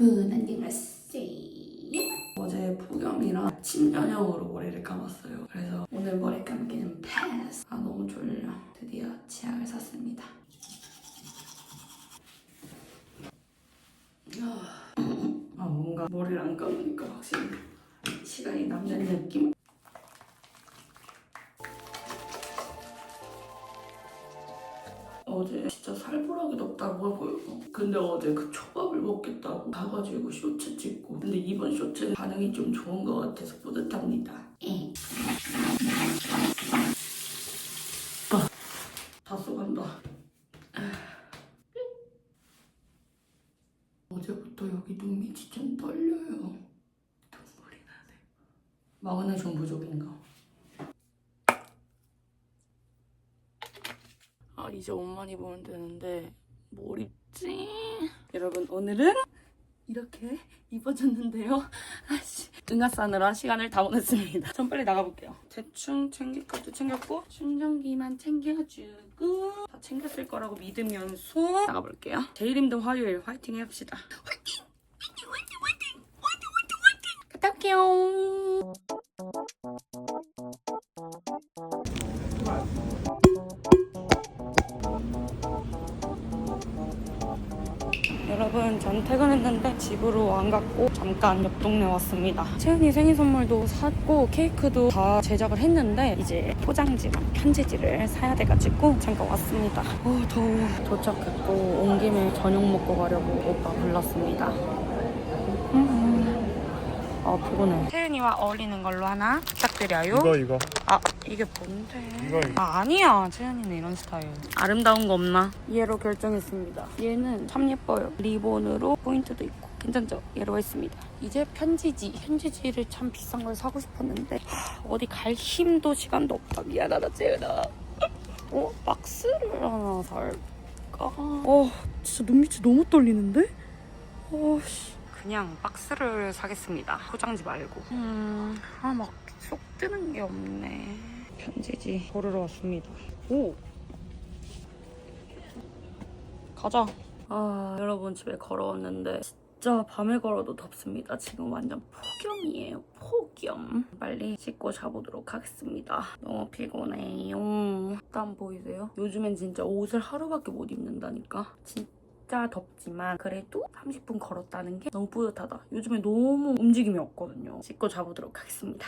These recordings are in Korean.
여러분 안녕하세요. 어제 폭염이랑 아침 저녁으로 머리를 감았어요. 그래서 오늘 머리 감기는 패스. 아 너무 졸려. 드디어 치약을 샀습니다. 아, 아 뭔가 머리를 안 감으니까 확실히 시간이 남는 느낌? 어제 진짜 살벌하게 덥다고 하고요. 근데 어제 그 초밥을 먹겠다고 가가지고 쇼츠 찍고 근데 이번 쇼츠 반응이 좀 좋은 것 같아서 뿌듯합니다. 에. 다 쏘간다. 어제부터 여기 눈밑이 좀 떨려요. 눈물이 나네. 마그네슘 부족인가? 아 이제 옷만 입으면 되는데 뭘 입지? 여러분 오늘은 이렇게 입어줬는데요. 아씨 응아 싸느라 시간을 다 보냈습니다. 전 빨리 나가볼게요. 대충 챙길 것도 챙겼고 충전기만 챙겨주고 다 챙겼을 거라고 믿으면서 나가볼게요. 제일 힘든 화요일 화이팅 해봅시다. 화이팅! 화이팅! 화이팅! 화이팅! 화이팅! 화이팅! 화이팅! 갔다 올게요. 여러분 전 퇴근했는데 집으로 안 갔고 잠깐 옆 동네 왔습니다. 채은이 생일 선물도 샀고 케이크도 다 제작을 했는데 이제 포장지랑 편지지를 사야 돼가지고 잠깐 왔습니다. 어 더워. 도착했고 온 김에 저녁 먹고 가려고 오빠 불렀습니다. 음. 아 피곤해. 채은이와 어울리는 걸로 하나. 부탁 드려요 이거 이거 아 이게 뭔데? 이거, 이거. 아 아니야 채연이는 이런 스타일 아름다운 거 없나? 얘로 결정했습니다 얘는 참 예뻐요 리본으로 포인트도 있고 괜찮죠? 얘로 했습니다 이제 편지지 편지지를 참 비싼 걸 사고 싶었는데 하, 어디 갈 힘도 시간도 없다 미안하다 채연아 어? 박스를 하나 살까? 어 진짜 눈밑이 너무 떨리는데? 어씨 그냥 박스를 사겠습니다 포장지 말고 음 아 막 쏙 뜨는 게 없네. 편지지 고르러 왔습니다. 오! 가자. 아, 여러분 집에 걸어왔는데 진짜 밤에 걸어도 덥습니다. 지금 완전 폭염이에요. 폭염. 빨리 씻고 자보도록 하겠습니다. 너무 피곤해요. 땀 보이세요? 요즘엔 진짜 옷을 하루밖에 못 입는다니까. 진짜 덥지만 그래도 30분 걸었다는 게 너무 뿌듯하다. 요즘에 너무 움직임이 없거든요. 씻고 자보도록 하겠습니다.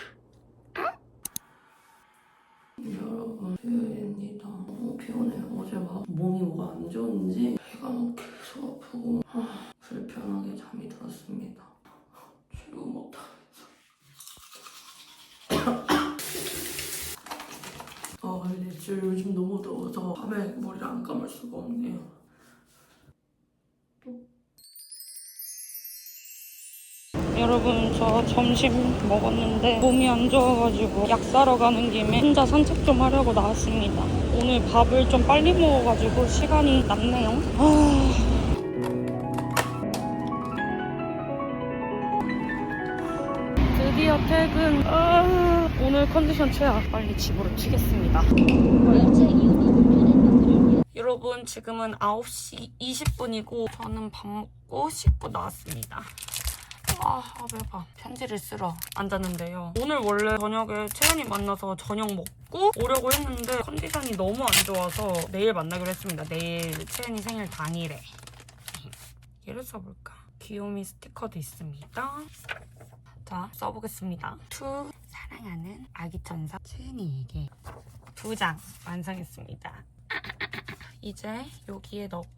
여러분 수요일입니다. 너무 피곤해요. 어제 막 몸이 뭐가 안 좋은지 배가 막 계속 아프고 아, 불편하게 잠이 들었습니다. 출근 못하면서 아 근데 요즘 너무 더워서 밤에 머리를 안 감을 수가 없네요. 여러분 저 점심 먹었는데 몸이 안 좋아가지고 약 사러 가는 김에 혼자 산책 좀 하려고 나왔습니다. 오늘 밥을 좀 빨리 먹어가지고 시간이 남네요. 아... 드디어 퇴근. 아... 오늘 컨디션 최악. 빨리 집으로 튀겠습니다. 여러분 지금은 9시 20분이고 저는 밥 먹고 씻고 나왔습니다. 아, 아 배봐. 편지를 쓰러 앉았는데요. 오늘 원래 저녁에 채연이 만나서 저녁 먹고 오려고 했는데 컨디션이 너무 안 좋아서 내일 만나기로 했습니다. 내일 채연이 생일 당일에. 얘를 써볼까? 귀요미 스티커도 있습니다. 자, 써보겠습니다. 투 사랑하는 아기 천사 채연이에게 두 장 완성했습니다. 이제 여기에 넣고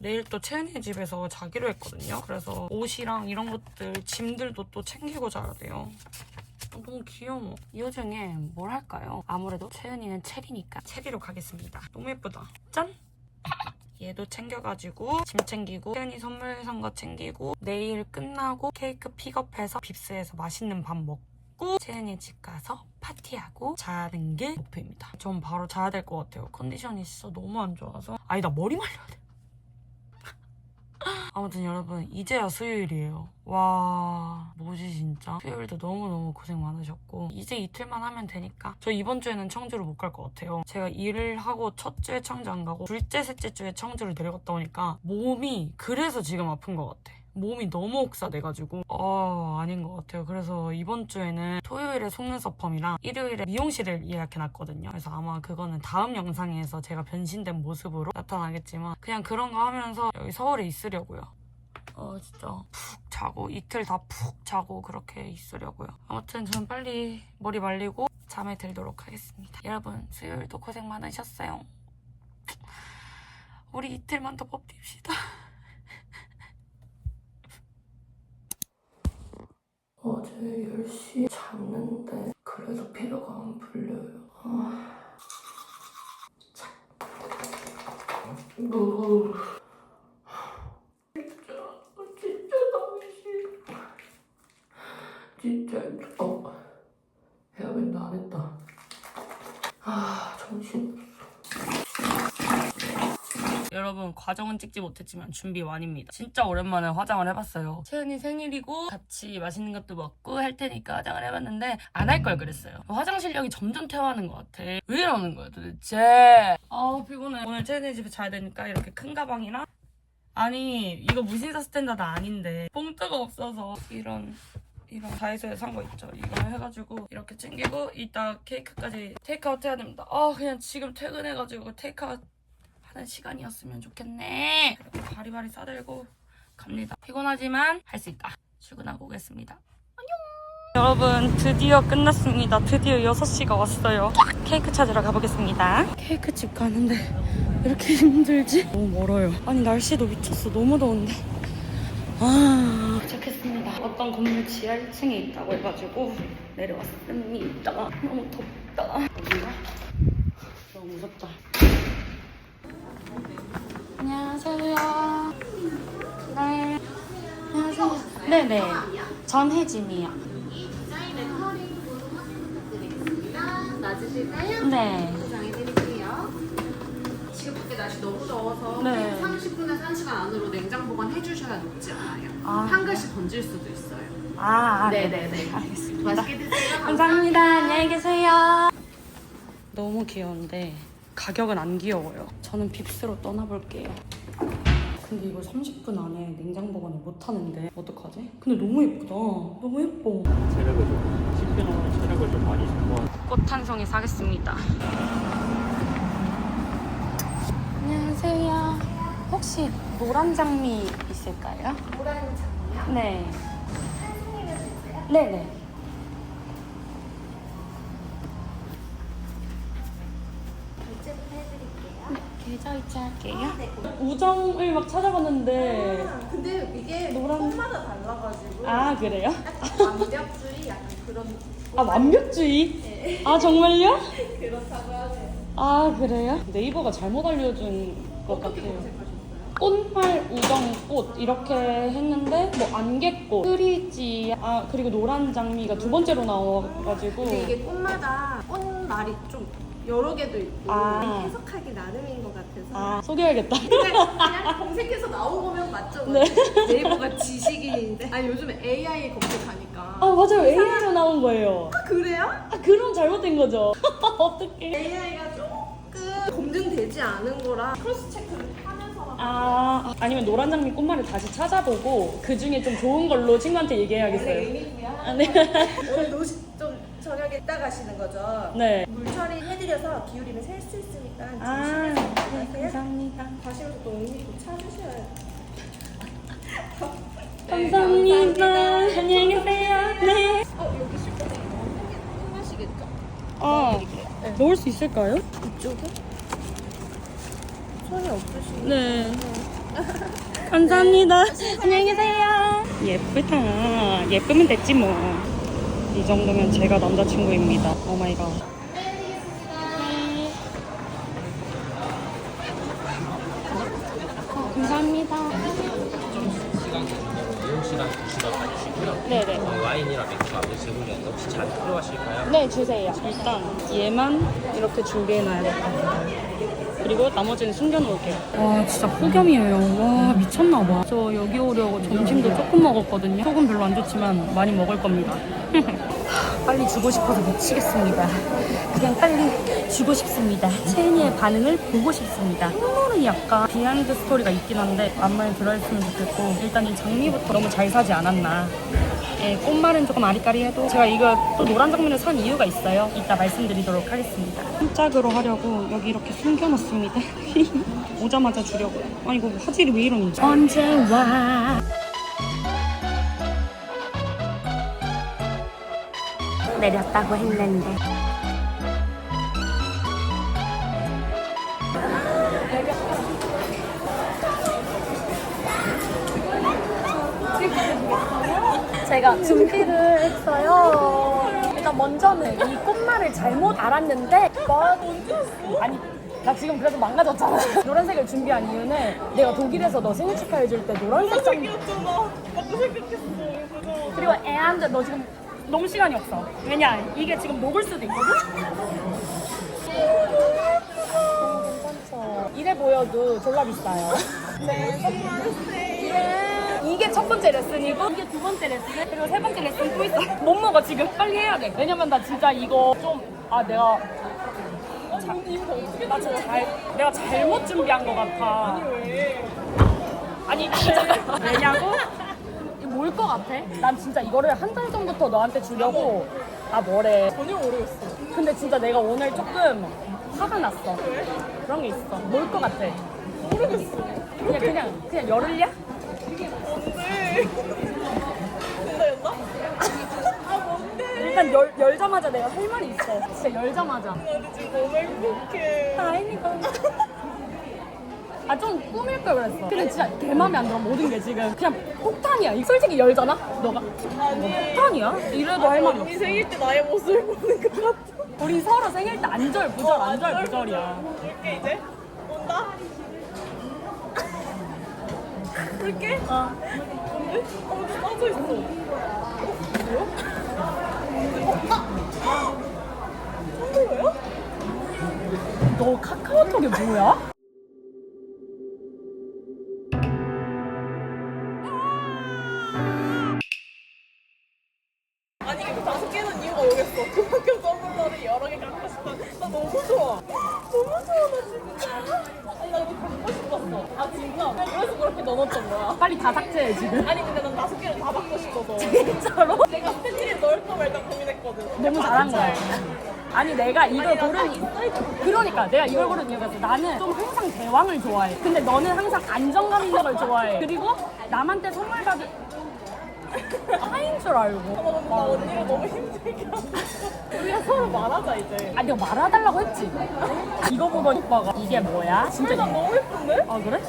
내일 또 채은이 집에서 자기로 했거든요. 그래서 옷이랑 이런 것들, 짐들도 또 챙기고 자야 돼요. 어, 너무 귀여워. 이 중에 뭘 할까요? 아무래도 채은이는 체리니까 체리로 가겠습니다. 너무 예쁘다. 짠! 얘도 챙겨가지고 짐 챙기고 채은이 선물 산 거 챙기고 내일 끝나고 케이크 픽업해서 빕스에서 맛있는 밥 먹고 채은이 집 가서 파티하고 자는 게 목표입니다. 전 바로 자야 될 것 같아요. 컨디션이 진짜 너무 안 좋아서 아니 나 머리 말려야 돼. 아무튼 여러분 이제야 수요일이에요. 와 뭐지 진짜 수요일도 너무너무 고생 많으셨고 이제 이틀만 하면 되니까 저 이번 주에는 청주를 못갈 것 같아요. 제가 일을 하고 첫 주에 청주 안 가고 둘째 셋째 주에 청주를 내려갔다 오니까 몸이 그래서 지금 아픈 것 같아. 몸이 너무 옥사돼가지고 어 아닌 것 같아요. 그래서 이번 주에는 토요일에 속눈썹 펌이랑 일요일에 미용실을 예약해놨거든요. 그래서 아마 그거는 다음 영상에서 제가 변신된 모습으로 나타나겠지만 그냥 그런 거 하면서 여기 서울에 있으려고요. 어 진짜 푹 자고 이틀 다 푹 자고 그렇게 있으려고요. 아무튼 저는 빨리 머리 말리고 잠에 들도록 하겠습니다. 여러분 수요일도 고생 많으셨어요. 우리 이틀만 더 버팁시다. 어제 10시 잤는데 그래도 피로가 안 풀려요. 아... 참. 뭐... 진짜 진짜 너무 싫어. 진짜 어 헤어밴드 안 했다. 아 정신. 여러분 과정은 찍지 못했지만 준비 완입니다. 진짜 오랜만에 화장을 해봤어요. 채은이 생일이고 같이 맛있는 것도 먹고 할 테니까 화장을 해봤는데 안 할 걸 그랬어요. 화장 실력이 점점 퇴화하는 것 같아. 왜 이러는 거야 도대체? 아 피곤해. 오늘 채은이 집에 자야 되니까 이렇게 큰 가방이랑 아니 이거 무신사 스탠다드 아닌데 봉투가 없어서 이런 이런 다이소에 산 거 있죠. 이거 해가지고 이렇게 챙기고 이따 케이크까지 테이크아웃 해야 됩니다. 아 그냥 지금 퇴근해가지고 테이크아웃 하는 시간이었으면 좋겠네. 이렇게 바리바리 싸들고 갑니다. 피곤하지만 할 수 있다. 출근하고 오겠습니다. 안녕. 여러분 드디어 끝났습니다. 드디어 6시가 왔어요. 케이크 찾으러 가보겠습니다. 케이크 집 가는데 왜 이렇게 힘들지? 너무 멀어요. 아니 날씨도 미쳤어. 너무 더운데. 아 도착했습니다. 어떤 건물 지하 1층에 있다고 해가지고 내려왔습니다. 너무 덥다. 어딘가? 너무 무섭다. 안녕하세요. 네. 안녕하세요. 네네. 전혜진이요. 낮으실까요? 네. 포장해드릴게요. 지금 밖에 날씨 너무 더워서 네. 30분에서 1시간 안으로 냉장 보관 해주셔야 녹지 않아요. 아. 한 글씨 번질 수도 있어요. 아, 아 네네네. 알겠습니다. 맛있게 드세요. 감사합니다. 안녕히 계세요. 너무 귀여운데 가격은 안 귀여워요. 저는 빕스로 떠나볼게요. 근데 이걸 30분 안에 냉장 보관을 못 하는데 어떡하지? 근데 너무 예쁘다. 너무 예뻐. 체력을 좀 집혀놓은 체력을 좀 많이 소모한 꽃한 송이 사겠습니다. 안녕하세요. 혹시 노란 장미 있을까요? 노란 장이요? 네. 네네. 결제부터 계좌 이체할게요. 네. 우정을 막 찾아봤는데 아, 근데 이게 노란- 꽃마다 달라가지고 아 그래요? 약간 완벽주의 약간 그런 아 완벽주의? 네. 아 정말요? 그렇다고 하네요. 아 그래요? 네이버가 잘못 알려준 것 어떻게 같아요. 검색하셨어요? 꽃말 우정 꽃 이렇게 했는데 뭐 안개꽃, 흐리지 아 그리고 노란 장미가 두 번째로 나와가지고 근데 이게 꽃마다 꽃말이 좀 여러 개도 있고 아. 해석하기 나름인 것 같아서 아 소개해야겠다. 그냥, 그냥 검색해서 나오면 맞죠? 네. 네이버가 지식인인데 아니 요즘에 AI 검색하니까 아 맞아요 AI로 나온 거예요. 아, 그래요? 아 그럼 잘못된 거죠. 어떡해. AI가 조금 검증되지 않은 거라 크로스 체크를 하면서 아 아니면 노란 장미 꽃말을 다시 찾아보고 그 중에 좀 좋은 걸로 친구한테 원래 얘기해야겠어요. 의미고요 아, 네. 오늘 노시 좀 저녁에 이따 가시는 거죠? 네. 물 처리 해드려서 기울이면 셀 수 있으니까 아, 조심해서 네, 가세요 감사합니다. 가시면서 또 의미 또 찾으셔야 감사합니다. 안녕히 계세요. 네. 어 여기 슈퍼네 혼나시겠죠? 아, 먹을 수 있을까요? 이쪽에? 손이 없으시네 네. 감사합니다. 안녕히 계세요. 예쁘다. 예쁘면 됐지 뭐. 이 정도면 제가 남자친구입니다. 오 마이 갓. 감사합니다. 이용 시간 2시간 가지시고요. 네네. 어, 와인이나 맥주 아무 제공이 없이 잔 필요하실까요? 네, 주세요. 일단 얘만 이렇게 준비해놔야겠다. 그리고 나머지는 숨겨놓을게요. 와, 진짜 폭염이에요. 와, 미쳤나봐. 저 여기 오려고 점심도 조금 먹었거든요. 속은 별로 안 좋지만 많이 먹을 겁니다. 빨리 주고 싶어서 미치겠습니다. 그냥 빨리 주고 싶습니다. 채은이의 반응을 보고 싶습니다. 콧물은 약간 비하인드 스토리가 있긴 한데 안무에 들어있으면 좋겠고 일단 이 장미부터 너무 잘 사지 않았나. 예, 꽃말은 조금 아리까리해도 제가 이거 또 노란 장미를 산 이유가 있어요. 이따 말씀드리도록 하겠습니다. 깜짝으로 하려고 여기 이렇게 숨겨놨습니다. 오자마자 주려고요. 아 이거 화질이 왜 이러니? 언제 와? 내렸다고 했는데. 제가 준비를 했어요. 일단 먼저는 이 꽃말을 잘못 알았는데 뭐 아니 나 지금 그래서 망가졌잖아. 노란색을 준비한 이유는 내가 독일에서 너 생일 축하해줄 때 노란색 장 그리고 애한테 너 지금 너무 시간이 없어. 왜냐 이게 지금 녹을 수도 있거든. 이래 보여도 졸라 비싸요. 네, 이게 첫 번째 레슨이고 이게 두 번째 레슨 그리고 세 번째 레슨 또 있어. 못 먹어 지금 빨리 해야 돼. 왜냐면 나 진짜 이거 좀 아 내가 자, 나 진짜 잘 내가 잘못 준비한 것 같아. 아니 잠깐 왜냐고? 뭘것 같아? 난 진짜 이거를 한 달 전부터 너한테 주려고. 아 뭐래. 전혀 모르겠어. 근데 진짜 내가 오늘 조금 화가 났어. 왜? 그런 게 있어. 뭘 것 같아? 모르겠어. 그냥 그냥 그냥 열흘이야? 일단 열, 열자마자 내가 할 말이 있어. 진짜 열자마자. 나도 지금 너무 행복해. 다행이다 아 좀 꾸밀 걸 그랬어 근데 진짜 개 맘에 안 들어 모든 게 지금 그냥 폭탄이야 이 솔직히 열잖아? 너가 아니, 폭탄이야? 이래도 할 말이 언니 없어 생일 때 나의 모습을 보는 것 같아. 우리 서로 생일 때 안절 부절 안절 부절이야 볼게 이제. 온다. 볼게. 어. 뭔데? 어, 어디 빠져 있어. 뭐야? 너 카카오톡이 뭐야? 내가 이걸 고른 그러니까 내가 이걸 고른 이유가 있어 나는 좀 항상 대왕을 좋아해 근데 너는 항상 안정감 있는 걸 좋아해 그리고 남한테 선물 받이 아인 줄나 알고 근데 나 언니가 너무 힘들게. 우리가 서로 말하자 이제. 아 내가 말아달라고 했지 이거 보던 오빠가 이게 뭐야? 진짜 난 너무 예쁜데? 아 그래?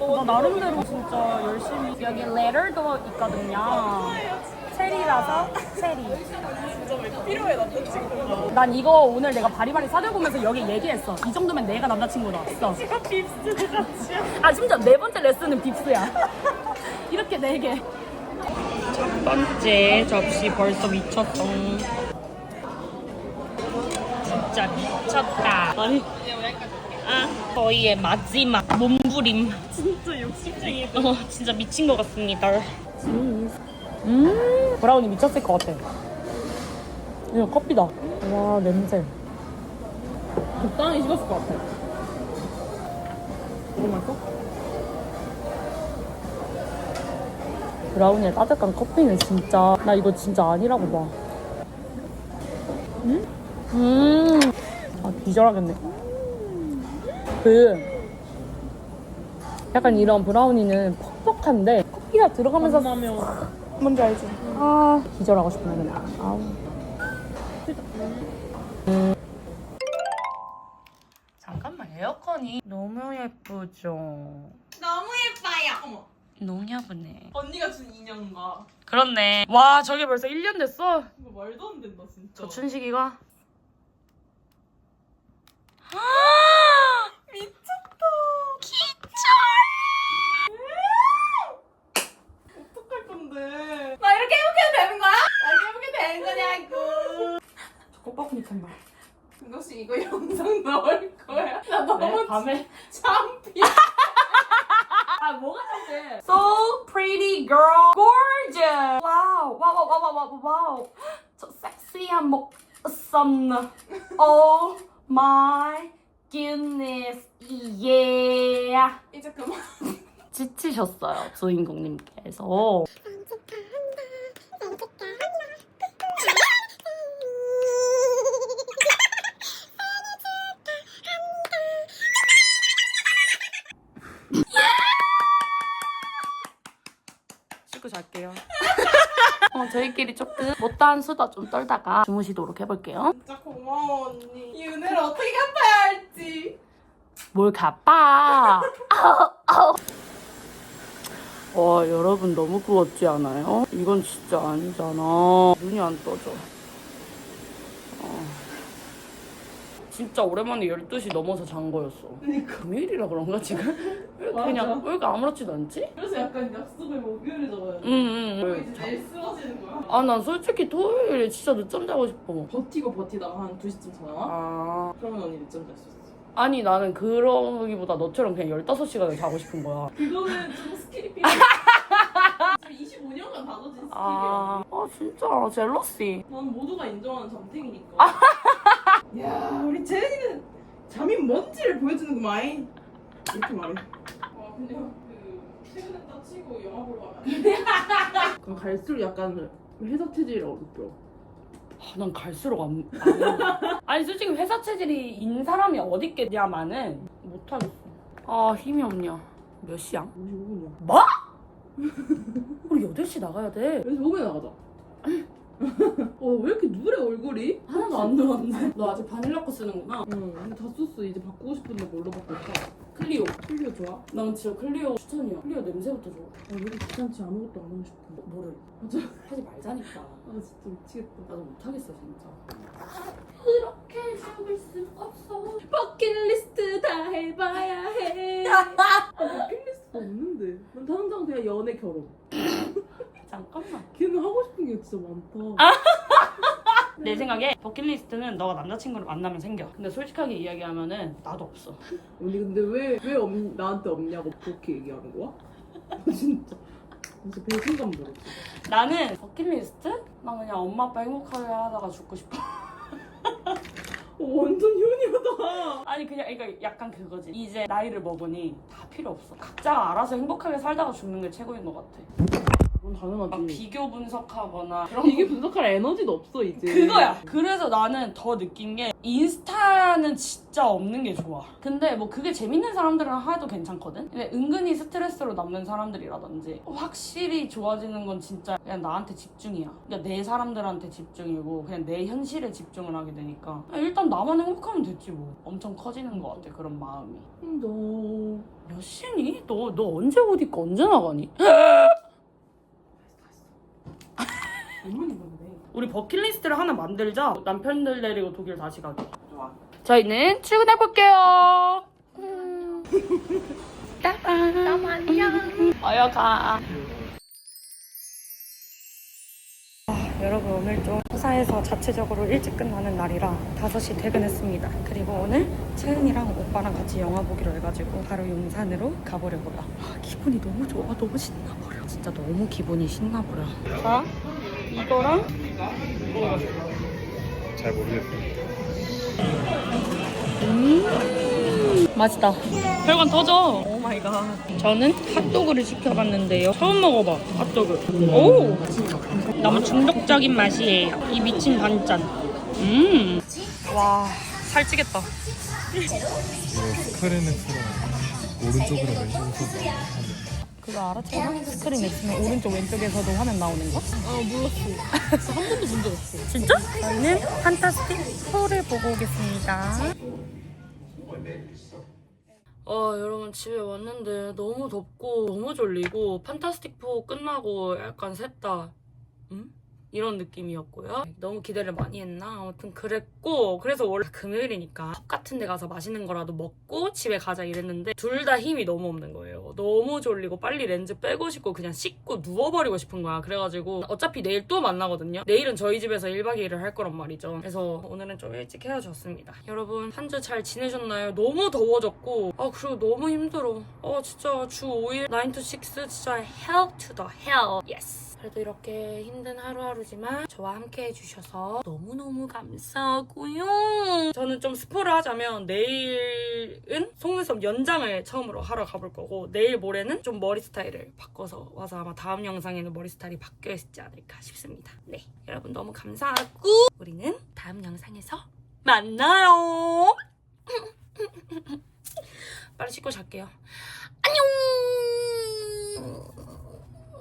어, 나 나름대로 진짜 열심히 여기 레터도 있거든요 체리라서 체리 진짜 왜 필요해 남자친구가. 난 이거 오늘 내가 바리바리 사들고 오면서 여기 얘기했어 이 정도면 내가 남자친구다 했어 이거 빕스 같이야. 아 심지어 네 번째 레슨은 빕스야 이렇게 네 개 첫 번째 접시 벌써 미쳤어. 진짜 미쳤다. 아니, 아, 저희의 마지막 몸부림. 진짜 욕심쟁이. 어, 진짜 미친 것 같습니다. 음 브라우니 미쳤을 것 같아 이거 커피다 와 냄새 적당히 식었을 것 같아 이거 맛있어? 브라우니의 따뜻한 커피는 진짜 나 이거 진짜 아니라고 봐 음? 음. 아 기절하겠네 그 약간 이런 브라우니는 퍽퍽한데 커피가 들어가면서 뭔지 알지? 아 기절하고 싶네 그냥 아우 잠깐만, 에어컨이 너무 예쁘죠? 너무 예뻐요. 어머. 너무 예쁘네. 언니가 준 인형가. 그렇네. 와, 저게 벌써 1년 됐어? 이거 말도 안 된다 진짜. 저 춘식이가? 미쳤다. 어떡 나 이렇게 행복해도 되는 거야? 나 이렇게 행복해도 되는 거냐고. 꽃바구니 캔발 혹시 이거 영상 나올 거야? 나 너무 밤에 창피. 아 뭐가 창피해 So pretty girl Gorgeous 와우 와우 와우 와우 와우 와우 저 섹시 락시 한몫 썸. Oh my goodness. Yeah. 이제 그만. 지치셨어요 주인공님께서. 씻고 잘게요. 어, 저희끼리 조금 못다한 수다 좀 떨다가 주무시도록 해볼게요. 진짜 고마워 언니. 이 은혜를 어떻게 갚아야 할지. 뭘 갚아? 와 여러분 너무 구웠지 않아요? 이건 진짜 아니잖아. 눈이 안 떠져. 어. 진짜 오랜만에 12시 넘어서 잔 거였어. 그러니까. 금요일이라 그런가 지금? 왜 맞아. 그냥 왜 이렇게 아무렇지도 않지? 그래서 약간 약속을 목요일에 잡아야 돼. 응응. 그리고 이제 내일 쓰러지는 거야. 아 난 솔직히 토요일에 진짜 늦잠 자고 싶어. 버티고 버티다가 한 2시쯤 자나? 아 그러면 언니 늦잠 잘 수 있어. 아니 나는 그러기보다 너처럼 그냥 15시간을 자고 싶은 거야. 그거는 좀 스킬이 필요해. 지금 25년간 다져진 스킬이야. 아, 아 진짜 젤러시. 난 모두가 인정하는 잠탱이니까. 아. 야, 우리 재은이는 잠이 뭔지를 보여주는구만. 이렇게 말해. 와, 그냥 그 퇴근했다 치고 영화 보러 가면. 그럼 갈수록 약간 회사 체질이라고 느껴. 아, 난 갈수록 안, 안 아니 솔직히 회사 체질이 사람이 어디 있겠냐마는 못하겠어 아 힘이 없냐 몇 시야? 55분이야. 뭐? 우리 8시 나가야 돼 그래서 5분에 나가자. 어, 왜 이렇게 누래 얼굴이? 하나도 안 늘었네. 너 아직 바닐라코 쓰는구나 응, 근데 다 썼어. 이제 바꾸고 싶은데 뭘로 바꿀까? 클리오 클리어 좋아? 난 진짜 클리오 추천이야 클리오 냄새부터 좋아 아, 왜 이렇게 귀찮지? 아무것도 안 하고 싶어. 뭐를 맞아. 하지 말자니까 아, 진짜 미치겠다. 나도 못하겠어 진짜 그렇게 죽을 수 없어 버킷리스트 다 해봐야 해. 아, 버킷리스트가 없는데. 난 당장 그냥 연애 결혼. 잠깐만 걔는 하고 싶은 게 진짜 많다. 내 생각에 버킷리스트는 너가 남자친구를 만나면 생겨 근데 솔직하게 이야기하면은 나도 없어 언니 근데 왜왜 나한테 없냐고 그렇게 얘기하는 거야? 진짜. 진짜 배신감 들었어. 나는 버킷리스트? 나 그냥 엄마 아빠 행복하게 하다가 죽고 싶어. 어, 완전 효녀다. 아니 그냥 그러니까 약간 그거지. 이제 나이를 먹으니 다 필요 없어. 각자가 알아서 행복하게 살다가 죽는 게 최고인 것 같아. 그건 막 당연하지. 비교 분석하거나 그런 이게 거. 분석할 에너지도 없어 이제. 그거야. 그래서 나는 더 느낀 게 인스타는 진짜 없는 게 좋아. 근데 뭐 그게 재밌는 사람들은 하도 괜찮거든. 근데 은근히 스트레스로 남는 사람들이라든지 확실히 좋아지는 건 진짜 그냥 나한테 집중이야. 그러니까 내 사람들한테 집중이고 그냥 내 현실에 집중을 하게 되니까 일단 나만 행복하면 됐지 뭐. 엄청 커지는 것 같아 그런 마음이. 너 몇 시니? 너 너 언제 옷 입고 언제 나가니? 얼마나 건데? 우리 버킷리스트를 하나 만들자. 남편들 데리고 독일 다시 가기. 좋아. 저희는 출근해 볼게요. 따란. 안녕. 어여 가. 아, 여러분 오늘 좀 회사에서 자체적으로 일찍 끝나는 날이라 5시 퇴근했습니다. 그리고 오늘 채은이랑 오빠랑 같이 영화 보기로 해가지고 바로 용산으로 가보려고요. 아, 기분이 너무 좋아. 너무 신나버려. 진짜 너무 기분이 신나버려. 자, 이거랑 잘 모르겠어요. 맛있다. 혈관 터져. 오 마이 갓. 저는 핫도그를 시켜봤는데요. 처음 먹어봐, 핫도그. 오! 너무 중독적인 맛이에요. 이 미친 반짠. 음. 와, 살찌겠다. 이거 스크린엑스로 오른쪽으로 왼쪽으로 그거 알았잖아? 스크린 X면 오른쪽 왼쪽에서도 화면 나오는 거? 아 몰랐어. 한 번도 본 적 없어. 진짜? 저희는 판타스틱 4를 보고 오겠습니다. 어, 여러분 집에 왔는데 너무 덥고 너무 졸리고 판타스틱 4 끝나고 약간 셋다 음? 이런 느낌이었고요. 너무 기대를 많이 했나? 아무튼 그랬고 그래서 원래 금요일이니까 펍 같은 데 가서 맛있는 거라도 먹고 집에 가자 이랬는데 둘 다 힘이 너무 없는 거예요. 너무 졸리고 빨리 렌즈 빼고 싶고 그냥 씻고 누워버리고 싶은 거야. 그래가지고 어차피 내일 또 만나거든요. 내일은 저희 집에서 1박 2일을 할 거란 말이죠. 그래서 오늘은 좀 일찍 헤어졌습니다. 여러분 한 주 잘 지내셨나요? 너무 더워졌고 아 그리고 너무 힘들어. 어 진짜 주 5일 9 to 6 진짜 hell to the hell. Yes. 그래도 이렇게 힘든 하루하루지만 저와 함께 해주셔서 너무너무 감사하고요. 저는 좀 스포를 하자면 내일은 속눈썹 연장을 처음으로 하러 가볼 거고 내일 모레는 좀 머리 스타일을 바꿔서 와서 아마 다음 영상에는 머리 스타일이 바뀌어 있지 않을까 싶습니다. 네, 여러분 너무 감사하고 우리는 다음 영상에서 만나요. 빨리 씻고 잘게요. 안녕.